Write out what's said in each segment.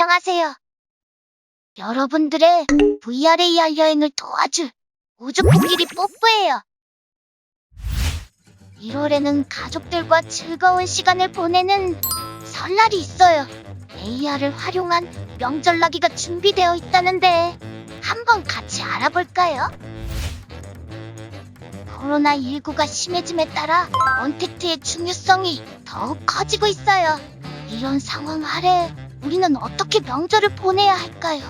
안녕하세요. 여러분들의 VRAR 여행을 도와줄 우주 코끼리 뽀뽀예요. 1월에는 가족들과 즐거운 시간을 보내는 설날이 있어요. AR을 활용한 명절나기가 준비되어 있다는데 한번 같이 알아볼까요? 코로나19가 심해짐에 따라 언택트의 중요성이 더욱 커지고 있어요. 이런 상황 아래 우리는 어떻게 명절을 보내야 할까요?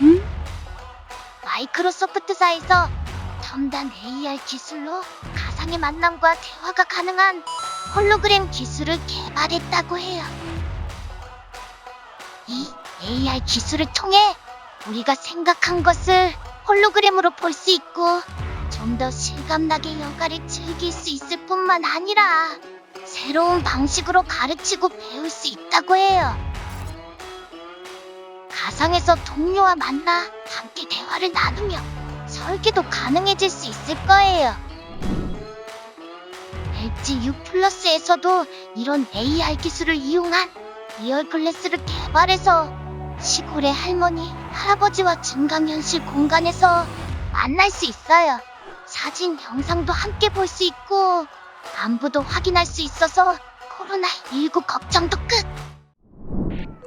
음? 마이크로소프트사에서 첨단 AR 기술로 가상의 만남과 대화가 가능한 홀로그램 기술을 개발했다고 해요. 이 AR 기술을 통해 우리가 생각한 것을 홀로그램으로 볼 수 있고 좀 더 실감나게 여가를 즐길 수 있을 뿐만 아니라 새로운 방식으로 가르치고 배울 수 있다고 해요. 가상에서 동료와 만나 함께 대화를 나누며 설계도 가능해질 수 있을 거예요. LG U 플러스에서도 이런 AR 기술을 이용한 리얼 글래스를 개발해서 시골의 할머니, 할아버지와 증강현실 공간에서 만날 수 있어요. 사진, 영상도 함께 볼 수 있고 안부도 확인할 수 있어서 코로나19 걱정도 끝!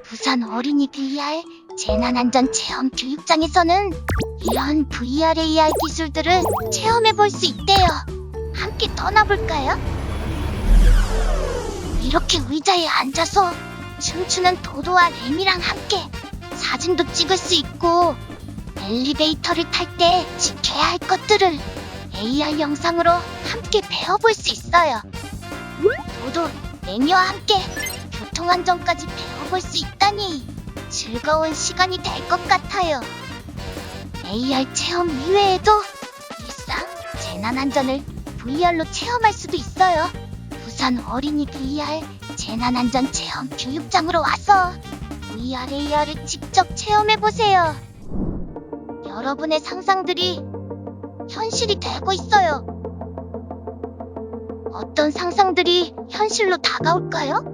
부산 어린이 VR 재난안전 체험 교육장에서는 이런 VR AR 기술들을 체험해 볼 수 있대요. 함께 떠나볼까요? 이렇게 의자에 앉아서 춤추는 도도와 레미랑 함께 사진도 찍을 수 있고 엘리베이터를 탈 때 지켜야 할 것들을 AR 영상으로 함께 배워볼 수 있어요. 도도, 레미와 함께 교통안전까지 배워볼 수 있다니 즐거운 시간이 될 것 같아요. AR 체험 이외에도 일상, 재난안전을 VR로 체험할 수도 있어요. 부산 어린이 VR 재난안전 체험 교육장으로 와서 VR AR을 직접 체험해보세요. 여러분의 상상들이 현실이 되고 있어요. 어떤 상상들이 현실로 다가올까요?